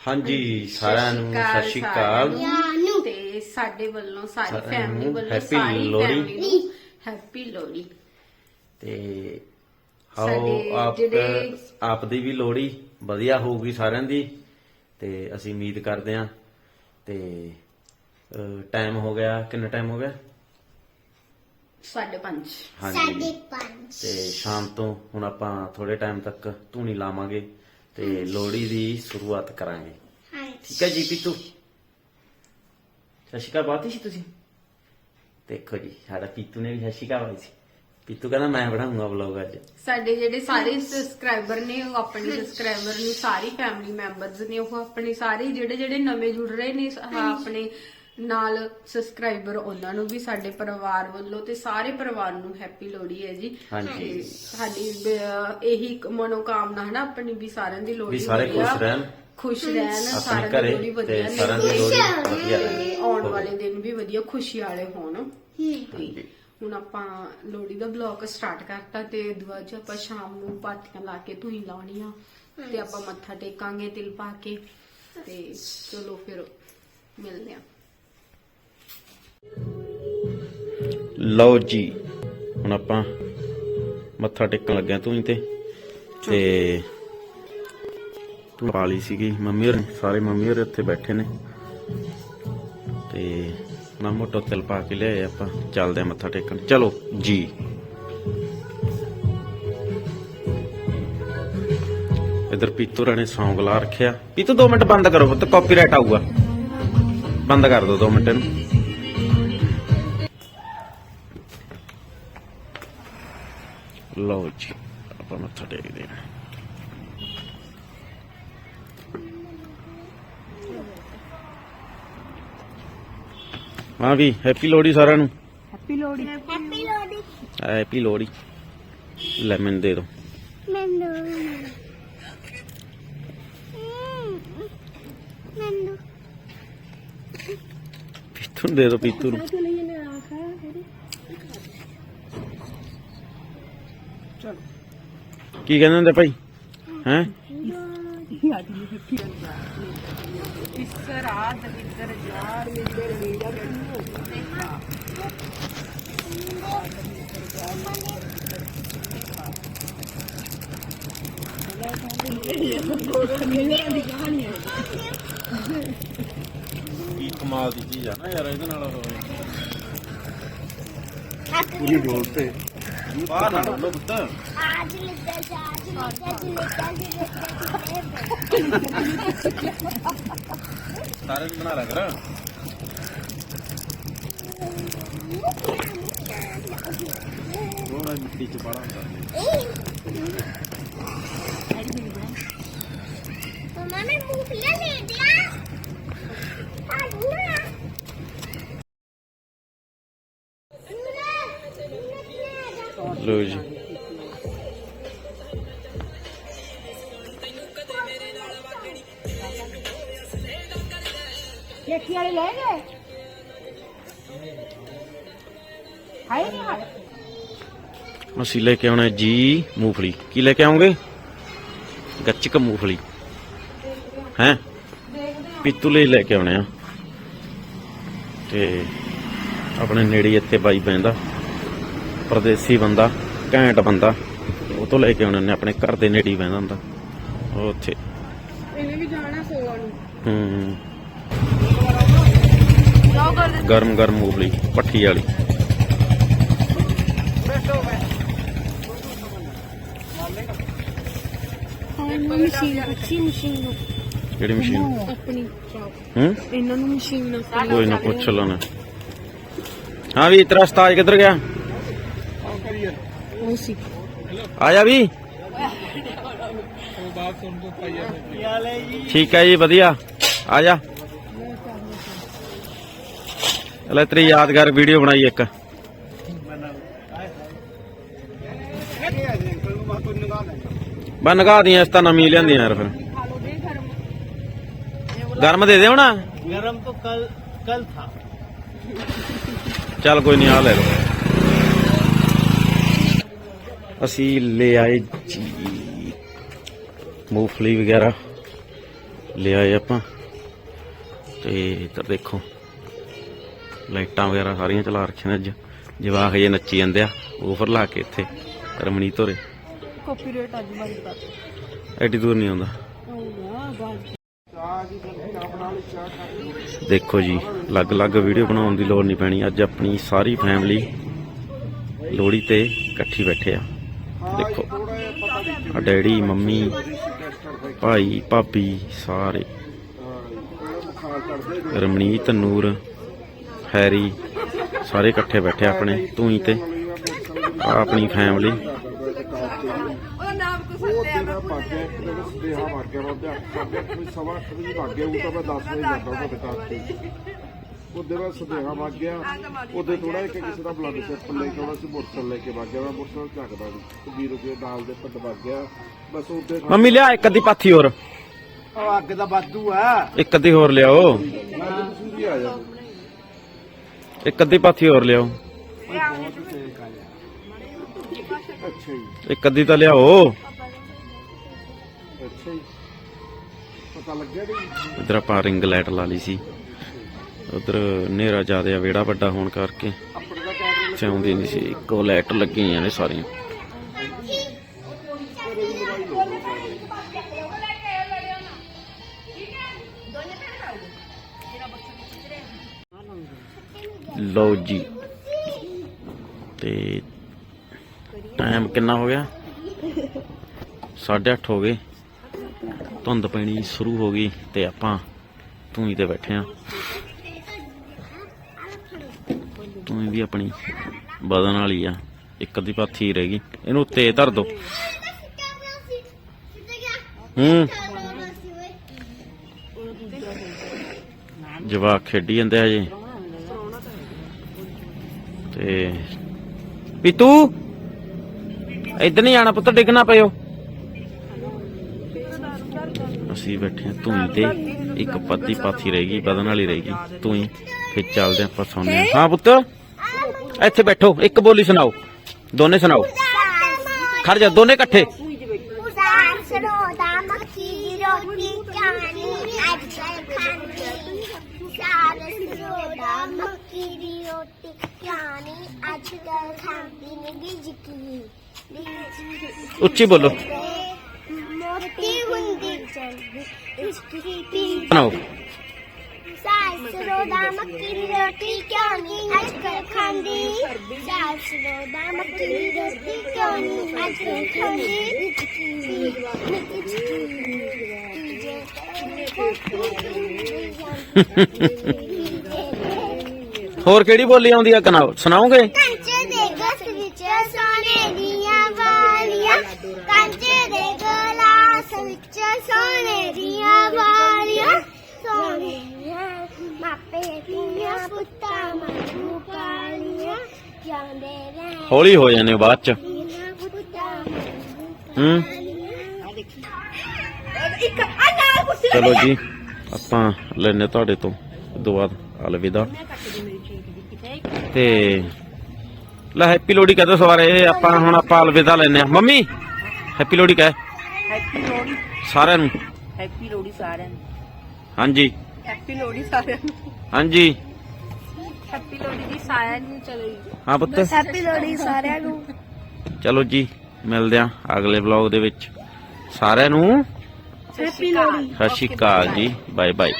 ਹਾਂਜੀ ਸਾਰਿਆਂ ਨੂੰ ਸਤਿ ਸ਼੍ਰੀ ਅਕਾਲ। ਤੇ ਸਾਡੇ ਵੱਲੋਂ ਸਾਰੀ ਸਾਰਿਆਂ ਫੈਮਿਲੀ ਨੂੰ ਵੱਲੋਂ happy ਸਾਰੀ ਲੋਹੜੀ। ਫੈਮਿਲੀ ਨੂੰ ਹੈਪੀ ਲੋਹੜੀ। ਤੇ ਆਓ ਸਾਡੇ ਆਪ ਜਿਹੜੇ- ਆਪ ਦੀ ਵੀ ਲੋਹੜੀ ਵਧੀਆ ਹੋਊਗੀ ਸਾਰਿਆਂ ਦੀ ਤੇ ਅਸੀਂ ਉਮੀਦ ਕਰਦੇ ਹਾਂ। ਤੇ ਟਾਈਮ ਹੋ ਗਿਆ ਕਿੰਨਾ ਟਾਈਮ ਹੋ ਗਿਆ? ਸਾਡੇ ਪੰਜ। ਹਾਂਜੀ। ਤੇ ਸ਼ਾਮ ਤੋਂ ਹੁਣ ਆਪਾਂ ਥੋੜੇ ਟਾਈਮ ਤੱਕ ਧੂਣੀ ਲਾਵਾਂਗੇ। ਤੇ ਲੋਹੜੀ ਦੀ ਸ਼ੁਰੂਆਤ ਕਰਾਂਗੇ। ਠੀਕ ਹੈ ਜੀ ਪੀਤੂ? ਸਤਿ ਸ਼੍ਰੀ ਅਕਾਲ ਬਾਤੀ ਸੀ ਤੁਸੀਂ? ਦੇਖੋ ਜੀ ਸਾਡਾ ਪੀਤੂ ਨੇ ਵੀ ਸਤਿ ਸ਼੍ਰੀ ਅਕਾਲ ਸੀ। ਪੀਤੂ ਕਹਿੰਦਾ ਮੈਂ ਬਣਾਉਂਗਾ ਵਲੌਗ ਅੱਜ। ਸਾਡੇ ਜਿਹੜੇ ਸਾਰੇ ਸਬਸਕ੍ਰਾਈਬਰ ਨੇ ਉਹ ਆਪਣੇ ਸਬਸਕ੍ਰਾਈਬਰ ਨੂੰ ਸਾਰੀ ਫੈਮਿਲੀ ਮੈਂਬਰਸ ਨੇ ਉਹ ਆਪਣੇ ਸਾਰੇ ਜਿਹੜੇ ਜਿਹੜੇ ਨਵੇਂ ਜੁੜ ਰਹੇ ਨੇ ਆਹ ਆਪਣੇ ਨਾਲ ਸਬਸਕ੍ਰਾਈਬਰ ਉਹਨਾਂ ਨੂੰ ਵੀ ਸਾਡੇ ਪਰਿਵਾਰ ਵੱਲੋਂ ਤੇ ਸਾਰੇ ਪਰਿਵਾਰ ਨੂੰ ਹੈਪੀ ਲੋਹੜੀ ਹੈ ਜੀ। ਹਾਂਜੀ। ਤੇ ਸਾਡੀ ਬ- ਇਹੀ ਇੱਕ ਮਨੋਕਾਮਨਾ ਹੈ ਨਾ ਆਪਣੀ ਵੀ ਸਾਰਿਆਂ ਦੀ ਲੋਹੜੀ ਵੀ ਸਾਰੇ ਵਧੀਆ, ਖੁਸ਼ ਰਹਿਣ। ਖੁਸ਼ ਰਹਿਣ ਆਪਣੇ ਸਾਰਿਆਂ ਦੀ ਘਰੇ ਲੋਹੜੀ ਵਧੀਆ ਤੇ ਸਾਰਿਆਂ ਦੀ ਨਿਕਲੇ। ਲੋਹੜੀ ਵਧੀਆ ਤੇ ਆਉਣ ਵਾਲੇ ਦਿਨ ਵੀ ਵਧੀਆ ਖੁਸ਼ੀ ਵਾਲੇ ਹੋਣ। ਤੇ ਹੁਣ ਆਪਾਂ ਲੋਹੜੀ ਦਾ ਬਲੌਗ ਸਟਾਰਟ ਕਰਤਾ ਤੇ ਦੁਆ ਚ ਆਪਾਂ ਸ਼ਾਮ ਨੂੰ ਪਾਤੀਆਂ ਲਾ ਕੇ ਧੂਈ ਲਾਉਣੀਆਂ ਤੇ ਆਪਾਂ ਮੱਥਾ ਟੇਕਾਂਗੇ ਤਿਲ ਪਾ ਕੇ। ਤੇ ਚਲੋ ਫਿਰ ਮਿਲਦੇ ਆਂ। ਲਓ ਜੀ, ਹੁਣ ਆਪਾਂ ਮੱਥਾ ਟੇਕਣ ਲੱਗਿਆ ਤੂੰ ਤੇ। ਤੇ ਤੂੰ ਪਾ ਲਈ ਸੀਗੀ, ਮੰਮੀ ਹੋਰ ਸਾਰੇ ਮੰਮੀ ਹੋਰ ਇੱਥੇ ਬੈਠੇ ਨੇ। ਤੇ ਨਾ ਮੋਟੋ ਤਿਲ ਪਾ ਕੇ ਲਿਆਏ ਆਪਾਂ, ਚੱਲਦੇ ਆ ਮੱਥਾ ਟੇਕਣ। ਚਲੋ ਜੀ। ਇਧਰ ਪੀਤੂ ਰਾਣੇ ਸੌਂਗ ਲਾ ਰੱਖਿਆ। ਪੀਤੂ 2 ਮਿੰਟ ਬੰਦ ਕਰੋ ਪੁੱਤ ਕਾਪੀਰਾਈਟ ਆਊਗਾ। ਬੰਦ ਕਰ ਦੋ 2 ਮਿੰਟ ਇਹਨੂੰ। ਲਓ ਜੀ ਆਪਾਂ ਮੱਥਾ ਟੇਕਦੇ ਹਾਂ ਹਾਂ ਵੀ ਹੈਪੀ ਲੋਹੜੀ ਸਾਰਿਆਂ ਨੂੰ happy Lohri happy Lohri happy Lohri ਲੈ ਮੈਨੂੰ ਦੇ ਦੋ ਮੈਨੂੰ ਮੈਨੂੰ ਪੀਤੂ ਦੇ ਦੋ ਪੀਤੂ ਨੂੰ ਕੀ ਕਹਿੰਦੇ ਹੁੰਦੇ ਭਾਈ? ਹੈ? ਕੀ ਕਮਾਲ ਦੀ ਚੀਜ਼ ਆ ਨਾ ਯਾਰ ਇਹਦੇ ਨਾਲ ਪੂਰੀ ਬੋਲਤੇ ਬਾਹਰ Kan? Mama, move here, lady. ਲੋ ਜੀ। ਵਾਲੇ ਲੈ ਗਏ? ਹਾਈ ਨਹੀਂ ਹਾਈ ਅਸੀਂ ਲੈ ਕੇ ਆਉਣਾ ਜੀ ਮੂੰਗਫਲੀ। ਕੀ ਲੈ ਕੇ ਆਉਂਗੇ ਗੱਚਕ ਮੂੰਗਫਲੀ। ਹੈ? ਪਿੱਤੂ ਲਈ ਲੈ ਕੇ ਆਉਣੇ ਆ। ਤੇ ਆਪਣੇ ਨੇੜੇ ਇੱਥੇ ਬਾਈ ਬੈਂਦਾ ਪਰਦੇਸੀ ਬੰਦਾ ਘੈਂਟ ਬੰਦਾ ਉਹ ਤੋਂ ਲੈ ਕੇ ਆਉਣੇ ਨੇ ਆਪਣੇ ਘਰ ਦੇ ਨੇੜੇ ਬੈਂਦਾ ਹੁੰਦਾ ਉਹ ਉੱਥੇ। ਇਹਨੇ ਵੀ ਜਾਣਾ ਸੋਵਾ ਨੂੰ। ਹੂੰ ਜਾਓ ਕਰ ਗਰਮ ਗਰਮ ਮੂੰਗਫਲੀ ਪੱਠੀ ਵਾਲੀ। ਕਿਹੜੀ ਮਸ਼ੀਨ? ਆਪਣੀ ਹੂੰ? ਇਹਨਾਂ ਨੂੰ ਮਸ਼ੀਨ ਕੋਈ ਨਾ ਪੁੱਛ ਲੈਣਾ। ਹਾਂ ਵੀ ਤੇਰਾ ਉਸਤਾਦ ਕਿੱਧਰ ਗਿਆ? ਸੀ ਆ ਜਾ ਵੀ। ਠੀਕ ਹੈ ਜੀ ਵਧੀਆ। ਆ ਜਾ। ਲੈ ਤੇਰੀ ਯਾਦਗਾਰ ਵੀਡੀਓ ਬਣਾਈ ਇੱਕ। ਬਾ ਨਗਾ ਦੀਆਂ ਇਸ ਤਾਂ ਨਵੀਂ ਲਿਆਂਦੀਆਂ ਯਾਰ ਫਿਰ। ਗਰਮ ਦੇ ਦੇ ਹੁਣ? ਗਰਮ ਤਾਂ ਕੱਲ ਕੱਲ ਥਾ। ਚੱਲ ਕੋਈ ਨਹੀਂ ਆ ਲੈ ਲਓ। ਅਸੀਂ ਲੈ ਆਏ ਜੀ। ਮੂੰਗਫਲੀ ਵਗੈਰਾ। ਲਿਆਏ ਆਪਾਂ। ਤੇ ਇੱਧਰ ਦੇਖੋ ਲਾਈਟਾਂ ਵਗੈਰਾ ਸਾਰੀਆਂ ਚਲਾ ਰੱਖੀਆਂ ਨੇ ਅੱਜ। ਜਵਾਕ ਜੇ ਨੱਚੀ ਜਾਂਦੇ ਆ ਓਵਰ ਲਾ ਕੇ ਇੱਥੇ ਰਮਣੀ ਧੋਰੇ। ਕਾਪੀਰਾਈਟ ਅੱਜ ਕਰ ਐਡੀ ਦੂਰ ਨਹੀਂ ਆਉਂਦਾ। ਦੇਖੋ ਜੀ ਅਲੱਗ-ਅਲੱਗ ਵੀਡੀਓ ਬਣਾਉਣ ਦੀ ਲੋੜ ਨਹੀਂ ਪੈਣੀ। ਅੱਜ ਆਪਣੀ ਸਾਰੀ ਫੈਮਿਲੀ ਲੋਹੜੀ ਤੇ ਇਕੱਠੀ ਬੈਠੇ ਆ। ਦੇਖੋ ਆ ਡੈਡੀ ਮੰਮੀ ਭਾਈ ਭਾਬੀ ਸਾਰੇ। ਰਮਣੀਤ ਨੂਰ ਹੈਰੀ ਸਾਰੇ ਇਕੱਠੇ ਬੈਠੇ ਆਪਣੇ ਤੂੰ ਹੀ ਤੇ ਆ ਆਪਣੀ ਫੈਮਿਲੀ ਉਹ ਤੇਰਾ ਭਾਗਿਆ ਸੁਦੇਹਾ ਭਾਗਿਆ ਵਾ ਤੇ ਭਾਗਿਆ ਕੋਈ ਸਵਾ ਅੱਠ ਵਜੇ ਭਾਗਿਆ ਉਹ ਤਾਂ ਮੈਂ 10 ਵਜੇ ਜਾਂਦਾ ਉਹਦੇ ਘਰ ਤੇ। ਉਹਦੇ ਬਾਅਦ ਸੁਦੇਹਾ ਭਾਗਿਆ ਉਹਦੇ ਥੋੜਾ ਇੱਕ ਕਿਸੇ ਦਾ ਬਲੱਡ ਪ੍ਰੈਸ਼ਰ ਲੈ ਕੇ ਆਉਣਾ ਸੀ ਮੋਟਰਸਾਈਕਲ ਲੈ ਕੇ ਭਾਗਿਆ ਮੈਂ ਮੋਟਰਸਾਈਕਲ ਚੱਕਦਾ ਨਹੀਂ 20 ਰੁਪਏ ਨਾਲ ਦੇ ਪਿੰਡ ਭਾਗਿਆ ਬਸ ਉਹਦੇ ਮੰਮੀ ਲਿਆ ਇੱਕ ਅੱਧੀ ਪਾਥੀ ਹੋਰ। ਉਹ ਅੱਗ ਦਾ ਵਾਧੂ ਆ। ਇੱਕ ਅੱਧੀ ਹੋਰ ਲਿਆਓ। ਤੁਸੀਂ ਵੀ ਆ ਜਾ ਇੱਕ ਅੱਧੀ ਪਾਥੀ ਹੋਰ ਲਿਆਓ। ਅੱਛਾ ਜੀ। ਇੱਕ ਅੱਧੀ ਤਾਂ ਲਿਆਓ। ਅੱਛਾ ਜੀ। ਪਤਾ ਲੱਗਿਆ ਵੀ ਇਧਰ ਆਪਾਂ ਰਿੰਗ ਲਾਈਟ ਲਾ ਲਈ ਸੀ। ਉਧਰ ਹਨੇਰਾ ਜ਼ਿਆਦਾ ਆ, ਵਿਹੜਾ ਵੱਡਾ ਹੋਣ ਕਰਕੇ। ਆਪਣੇ ਚਾਉਂਦੀ ਨਹੀਂ ਸੀ। ਇੱਕੋ ਲਾਈਟ ਲੱਗੀਆਂ ਨੇ ਸਾਰੀਆਂ। ਲਓ ਜੀ। ਤੇ ਟਾਈਮ ਕਿੰਨਾ ਹੋ ਗਿਆ? 8:30 ਹੋ ਗਏ। ਧੁੰਦ ਪੈਣੀ ਸ਼ੁਰੂ ਹੋ ਗਈ ਤੇ ਆਪਾਂ ਤੂੰ ਤੇ ਬੈਠੇ ਆ। ਤੂੰ ਵੀ ਆਪਣੀ ਬਦਨ ਵਾਲੀ ਆ। ਇੱਕ ਅੱਧੀ ਪਾਥੀ ਰਹਿ ਗਈ। ਇਹਨੂੰ ਉੱਤੇ ਧਰ ਦੋ। ਹੂੰ। ਜਵਾਕ ਖੇਡੀ ਜਾਂਦੇ ਆ ਜੀ ਤੇ ਪੀਤੂ, ਇੱਧਰ ਨਹੀਂ ਆਣਾ ਪੁੱਤ, ਡਿੱਗਣਾ ਪਿਓ। ਅਸੀਂ ਬੈਠੇ ਹਾਂ ਤੂੰ ਤੇ ਇੱਕ ਪੱਤੀ ਪਾਥੀ ਰਹਿ ਗਈ, ਬਦਨ ਵਾਲੀ ਰਹਿ ਗਈ, ਤੂੰ ਹੀ। ਫਿਰ ਚੱਲਦੇ ਆਪਾਂ ਸੌਂਦੇ ਹਾਂ। ਪੁੱਤ। ਇੱਥੇ ਬੈਠੋ ਇੱਕ ਬੋਲੀ ਸੁਣਾਓ। ਦੋਨੇ ਸੁਣਾਓ। ਖੜ ਜਾ ਦੋਨੇ ਇਕੱਠੇ। ਮੱਕੀ ਦੀ ਰੋਟੀ ਅੱਜ ਕੱਲ ਖਾਂਦੀ ਉੱਚੀ ਬੋਲੋ। ਮੋਟੀ ਹੁੰਦੀ ਚੰਦੀ ਇਸਕੀ ਪੀ ਸੁਣਾਓ ਸਾਸ ਮੱਕੀ ਦੀ ਰੋਟੀ ਕਿਉਂ ਨਹੀਂ ਅੱਜ ਕੱਲ ਖਾਂਦੀ ਸਾਸ ਰੋਦਾ ਮੱਕੀ ਦੀ ਰੋਟੀ ਕਿਉਂ ਨਹੀਂ ਅੱਜ ਕੱਲ ਖਾਂਦੀ ਹੋਰ ਕਿਹੜੀ ਬੋਲੀ ਆਉਂਦੀ ਆ ਕਨਾਓ ਸੁਣਾਓਗੇ? ਕੰਚੇ ਦੇ ਗਸ ਵਿੱਚ ਸੋਨੇ ਦੀਆਂ ਵਾਲੀਆਂ। ਕੰਚੇ ਦੇ ਗਲਾਸ ਵਿੱਚ ਸੋਨੇ ਦੀਆਂ ਵਾਲੀਆਂ। ਸੋਨੇ ਦੀਆਂ ਮਾਪੇ ਦੀਆਂ ਪੁੱਤਾਂ ਮਾਰੂ ਪਾਲੀਆਂ ਜਾਂਦੇ ਰਹਿ ਹੌਲੀ ਹੋ ਜਾਂਦੇ ਹੋ ਬਾਅਦ ਚ। ਦੀਆਂ ਪੁੱਤਾਂ ਹੂੰ। ਇੱਕ ਆ ਨਾਲ ਕੁਰਸੀ ਚਲੋ ਜੀ। ਆਪਾਂ ਲੈਨੇ ਤੁਹਾਡੇ ਤੋਂ। ਬਾਅਦ ਅਲਵਿਦਾ। ਤੇ ਲੈ ਹੈਪੀ ਲੋਹੜੀ ਕਹਦੇ ਸਵਾਰੇ? ਆਪਾਂ ਹੁਣ ਆਪਾਂ ਅਲਵਿਦਾ ਲੈਨੇ ਆ ਮੰਮੀ ਹੈਪੀ ਲੋਹੜੀ ਕਹੇ। ਹੈਪੀ ਲੋਹੜੀ। ਸਾਰਿਆਂ ਨੂੰ। ਹੈਪੀ ਲੋਹੜੀ ਸਾਰਿਆਂ ਨੂੰ। ਹਾਂਜੀ। ਹੈਪੀ ਲੋਹੜੀ ਸਾਰਿਆਂ ਨੂੰ। ਹਾਂਜੀ। ਹੈਪੀ ਲੋਹੜੀ ਦੀ ਸਾਰਿਆਂ ਨੂੰ ਚਲੋ ਜੀ। ਹਾਂ ਪੁੱਤ। ਹੈਪੀ ਲੋਹੜੀ ਸਾਰਿਆਂ ਨੂੰ। ਚਲੋ ਜੀ ਮਿਲਦੇ ਆ ਅਗਲੇ ਵਲੌਗ ਦੇ ਵਿੱਚ। ਸਾਰਿਆਂ ਨੂੰ ਹੈਪੀ ਲੋਹੜੀ ਸਤਿ ਸ਼੍ਰੀ ਅਕਾਲ ਜੀ। Bye bye.